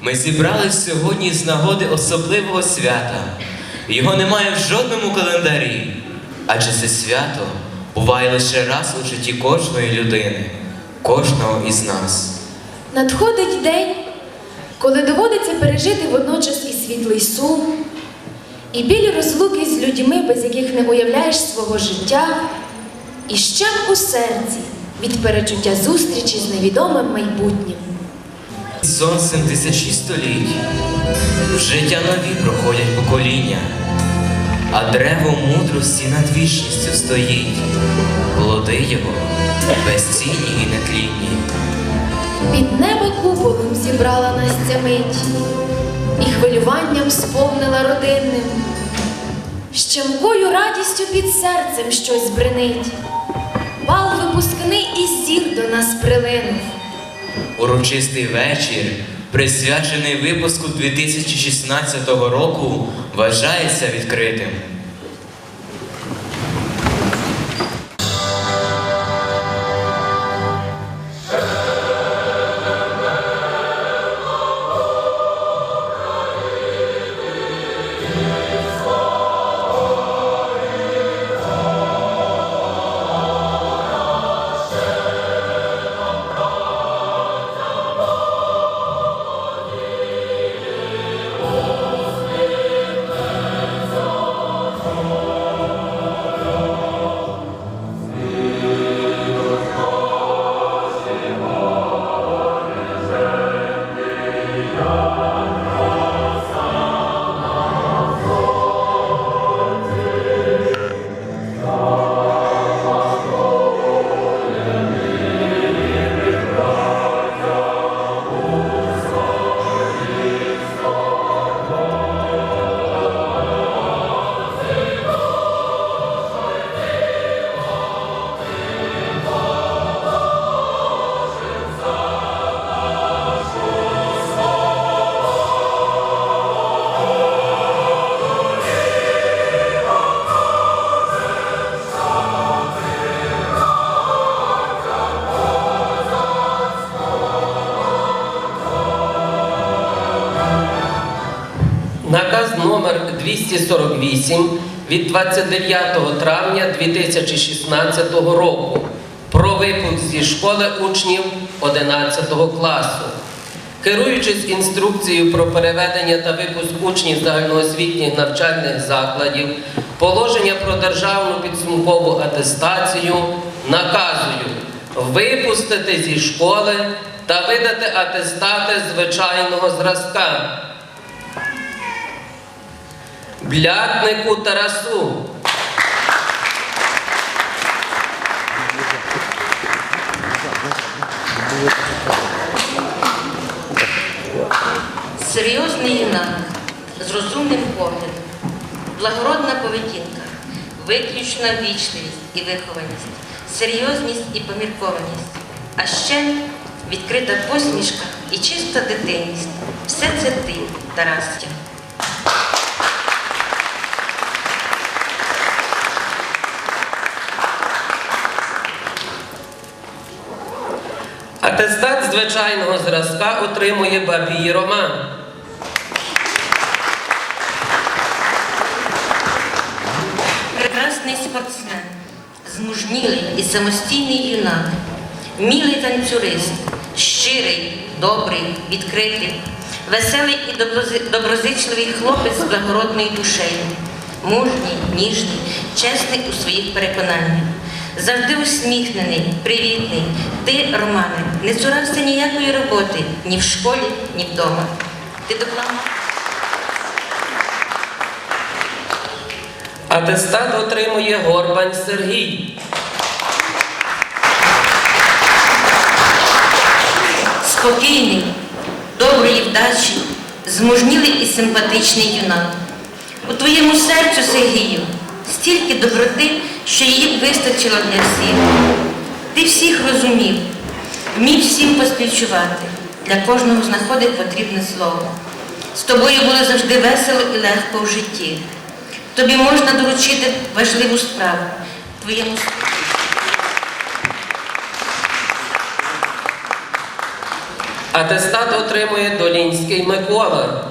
Ми зібрались сьогодні з нагоди особливого свята. Його немає в жодному календарі, адже це свято буває лише раз у житті кожної людини, кожного із нас. Надходить день, коли доводиться пережити водночас і світлий сум, і білі розлуки з людьми, без яких не уявляєш свого життя, і щем у серці від перечуття зустрічі з невідомим майбутнім. Сонцем тисячі століть, в життя нові проходять покоління, а древо мудрості над вічністю стоїть, плоди його безцінні і нетлінні. Під небо куполом зібрала нас мить, і хвилюванням сповнила родинним. Щемкою радістю під серцем щось бренить. Бал випускний і зір до нас прилинув. Урочистий вечір, присвячений випуску 2016 року, вважається відкритим. 248 від 29 травня 2016 року про випуск зі школи учнів 11 класу. Керуючись інструкцією про переведення та випуск учнів загальноосвітніх навчальних закладів, положення про державну підсумкову атестацію наказую випустити зі школи та видати атестати звичайного зразка. Бляднику Тарасу. Серйозний юнак з розумним поглядом, благородна поведінка, виключна вічливість і вихованість, серйозність і поміркованість, а ще відкрита посмішка і чиста дитинність. Все це ти, Тарастя. Атестат звичайного зразка отримує Бабій Роман. Прекрасний спортсмен, змужнілий і самостійний юнак, мілий танцюрист, щирий, добрий, відкритий, веселий і доброзичливий хлопець з благородною душею, мужній, ніжний, чесний у своїх переконаннях. Завжди усміхнений, привітний. Ти, Романе, не цурався ніякої роботи ні в школі, ні вдома. Ти доклав. Атестат отримує Горбань Сергій. Спокійний, доброї вдачі, змужнілий і симпатичний юнак. У твоєму серцю, Сергію, стільки доброти, що її вистачило для всіх. Ти всіх розумів, вмів всім поспівчувати, для кожного знаходив потрібне слово. З тобою було завжди весело і легко в житті. Тобі можна доручити важливу справу твоєму Атестат отримує Долінський Микола.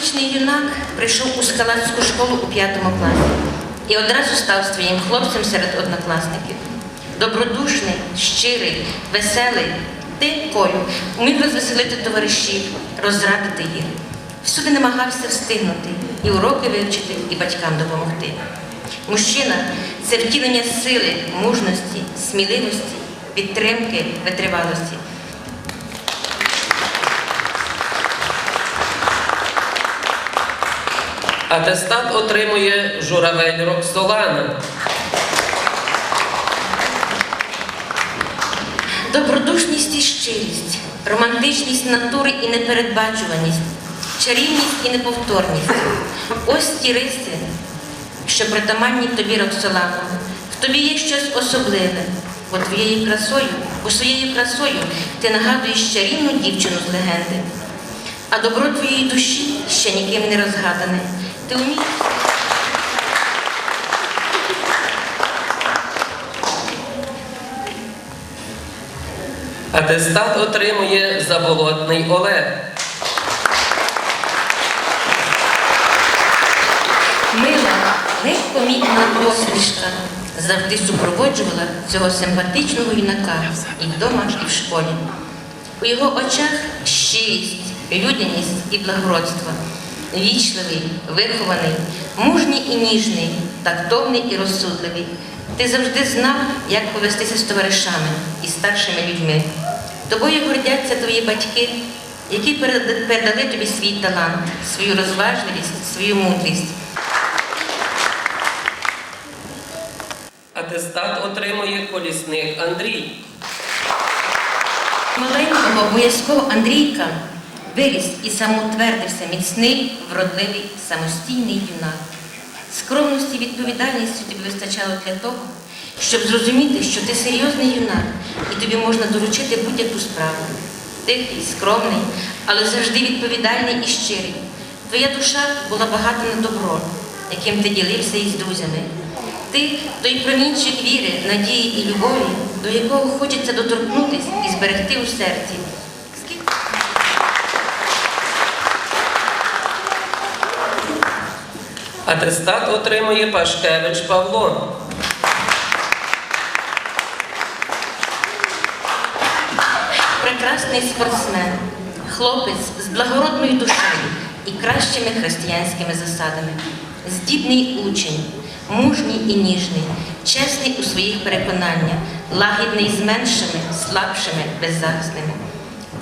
Симпатичний юнак прийшов у скалацьку школу у п'ятому класі і одразу став своїм хлопцем серед однокласників. Добродушний, щирий, веселий, ти, Колю, умів розвеселити товаришів, розрадити їх. Всюди намагався встигнути і уроки вивчити, і батькам допомогти. Мужчина це втілення сили, мужності, сміливості, підтримки, витривалості. Атестат отримує Журавель Роксолана. Добродушність і щирість, романтичність натури і непередбачуваність, чарівність і неповторність. Ось ті риси, що притаманні тобі Роксолано. В тобі є щось особливе, бо твоєю красою, бо своєю красою ти нагадуєш чарівну дівчину з легенди. А добро твоєї душі ще ніким не розгадане. Ти вмієш Атестат отримує Заболотний Олег. Мила, непомітна посмішка завжди супроводжувала цього симпатичного юнака і вдома, і в школі. У його очах щирість, людяність і благородство. Вічливий, вихований, мужній і ніжний, тактовний і розсудливий. Ти завжди знав, як повестися з товаришами і старшими людьми. Тобою гордяться твої батьки, які передали тобі свій талант, свою розважливість, свою мудрість. Атестат отримує колісник Андрій. Маленького обов'язково Андрійка виріс і самоутвердився міцний, вродливий, самостійний юнак. Скромності і відповідальності тобі вистачало для того, щоб зрозуміти, що ти серйозний юнак, і тобі можна доручити будь-яку справу. Тихий, скромний, але завжди відповідальний і щирий. Твоя душа була багата на добро, яким ти ділився із друзями. Ти той промінчик віри, надії і любові, до якого хочеться доторкнутись і зберегти у серці. Атестат отримує Пашкевич Павло. прекрасний спортсмен, хлопець з благородною душею і кращими християнськими засадами, здібний учень, мужній і ніжний, чесний у своїх переконаннях, лагідний з меншими, слабшими, беззахисними.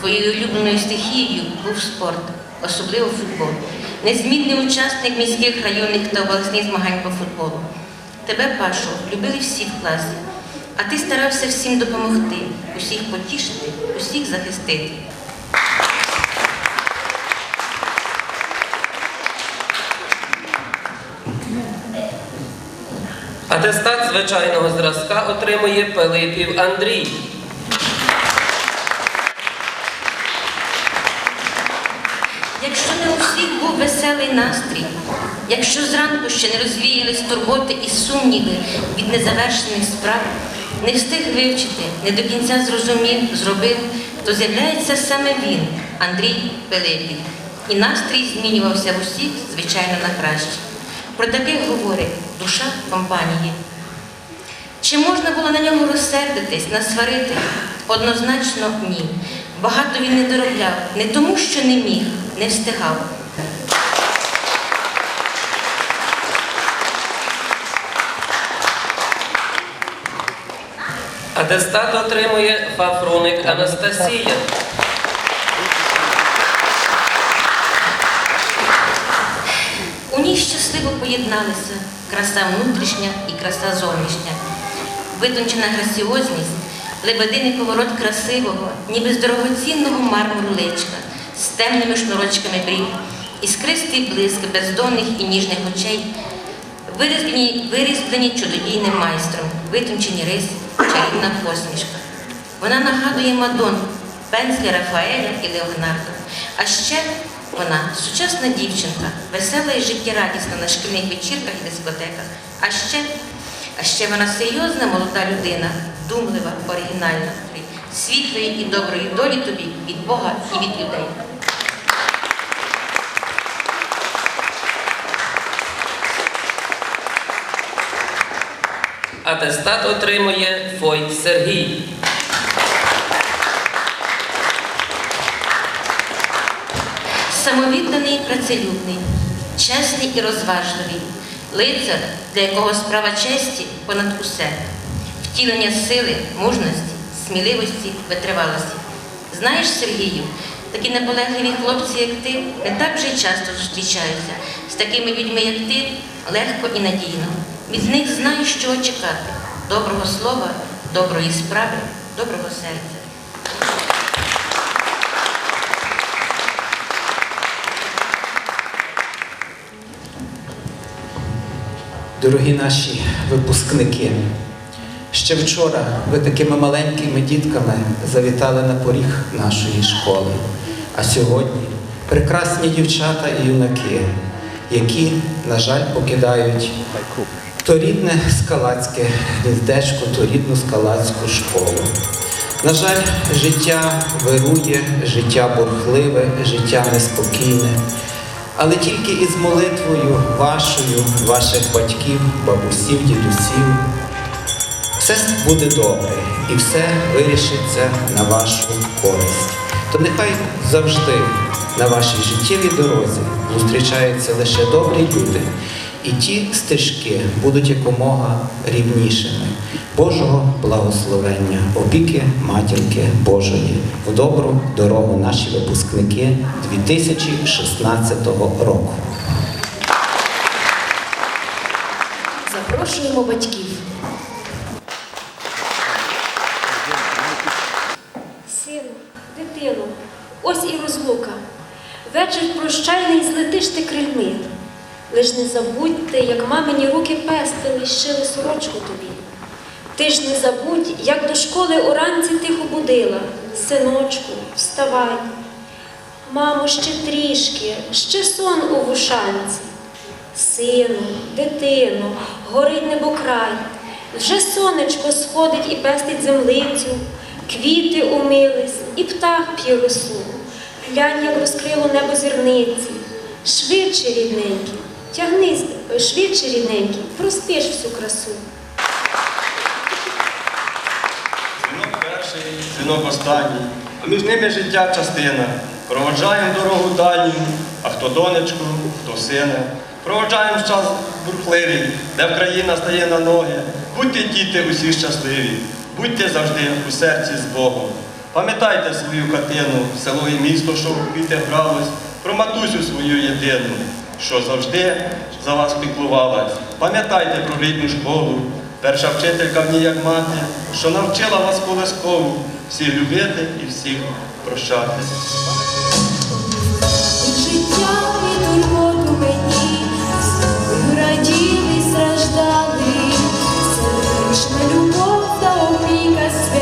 Твоєю улюбленою стихією був спорт, особливо футбол. Незмінний учасник міських районних та обласних змагань по футболу. Тебе, Пашу, любили всі в класі, а ти старався всім допомогти, усіх потішити, усіх захистити. Атестат звичайного зразка отримує Пилипів Андрій. Веселий настрій, якщо зранку ще не розвіялись турботи і сумніви від незавершених справ, не встиг вивчити, не до кінця зрозумів, зробив, то з'являється саме він, Андрій Пилипів. І настрій змінювався в усіх, звичайно, на краще. Про таких говорить душа компанії. Чи можна було на нього розсердитись, насварити? Однозначно ні. Багато він не доробляв, не тому, що не міг, не встигав. Атестат отримує Фафруник Анастасія. У ній щасливо поєдналися краса внутрішня і краса зовнішня, витончена граціозність, лебединий поворот красивого, ніби з дорогоцінного мармуру личка, з темними шнурочками брів, іскристий блиск бездонних і ніжних очей, вирізблені, вирізблені чудодійним майстром, витончені риси, чарівна посмішка. Вона нагадує Мадонну, пензлі Рафаеля і Леонардо. А ще вона сучасна дівчинка, весела і життєрадісна на шкільних вечірках і дискотеках. А ще А ще вона серйозна молода людина, думлива, оригінальна. Світлої і доброї долі тобі від Бога і від людей. Атестат отримує Фойт Сергій. Самовідданий і працелюбний, чесний і розважливий, лицар, для якого справа честі понад усе, втілення сили, мужності, сміливості, витривалості. Знаєш, Сергію, такі наполегливі хлопці, як ти, не так вже й часто зустрічаються. З такими людьми, як ти, легко і надійно. Від них знаєш, чого чекати. Доброго слова, доброї справи, доброго серця. Дорогі наші випускники, ще вчора ви такими маленькими дітками завітали на поріг нашої школи. А сьогодні прекрасні дівчата і юнаки, які, на жаль, покидають то рідне скалацьке гніздечко, то рідну скалацьку школу. На жаль, життя вирує, життя бурхливе, життя неспокійне. Але тільки із молитвою вашою, ваших батьків, бабусів, дідусів, все буде добре і все вирішиться на вашу користь. То нехай завжди на вашій життєвій дорозі зустрічаються лише добрі люди, і ті стежки будуть якомога рівнішими. Божого благословення, опіки матінки Божої в добру дорогу наші випускники 2016 року. Запрошуємо батьків. Сину, дитину, ось і розлука. Вечір прощальний злетиш ти крильми. Лиш не забудьте, як мамині руки пестили, щили сорочку тобі. Ти ж не забудь, як до школи уранці тихо будила. Синочку, вставай. Мамо, ще трішки, ще сон у вушанці. Сину, дитино, горить небокрай, вже сонечко сходить і пестить землицю, квіти умились, і птах п'є росу. Глянь, як розкрило небо зірниці. Швидше, рідненький, тягнись, е, швидше, рідненький, проспиш всю красу. Дзвінок перший, дзвінок останній, а між ними життя частина. Проводжаємо дорогу дальню, а хто донечку, хто сина. Проводжаємо час бурхливий, де Вкраїна стає на ноги. Будьте діти усі щасливі, будьте завжди у серці з Богом. Пам'ятайте свою хатину, село і місто, що в квіти гралось, про матусю свою єдину, що завжди за вас піклувалась. Пам'ятайте про рідну школу, перша вчителька в ній як мати, що навчила вас колискову всіх любити і всіх прощати. Раділи, страждали, сердечна любов та опіка свята,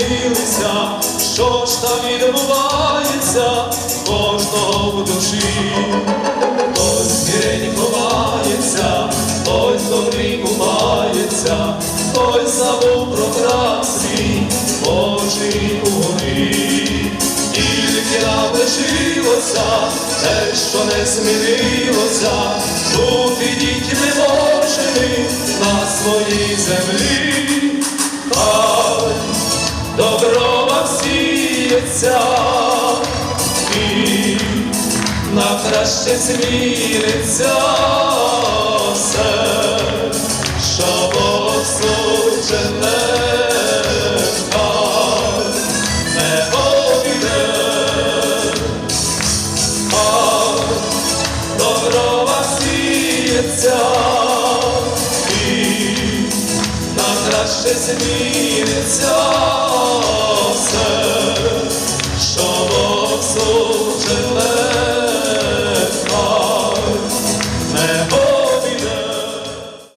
змінилися, що ж там відбувається кожного в душі. Хтось день ховається, хтось добрий купається, хтось забув про красний очі угори. Тільки нам те, що не змінилося, бути дітьми Божими на своїй землі. Хай добро вам сіється і на краще зміниться все, що Бог суджене, і на краще зміниться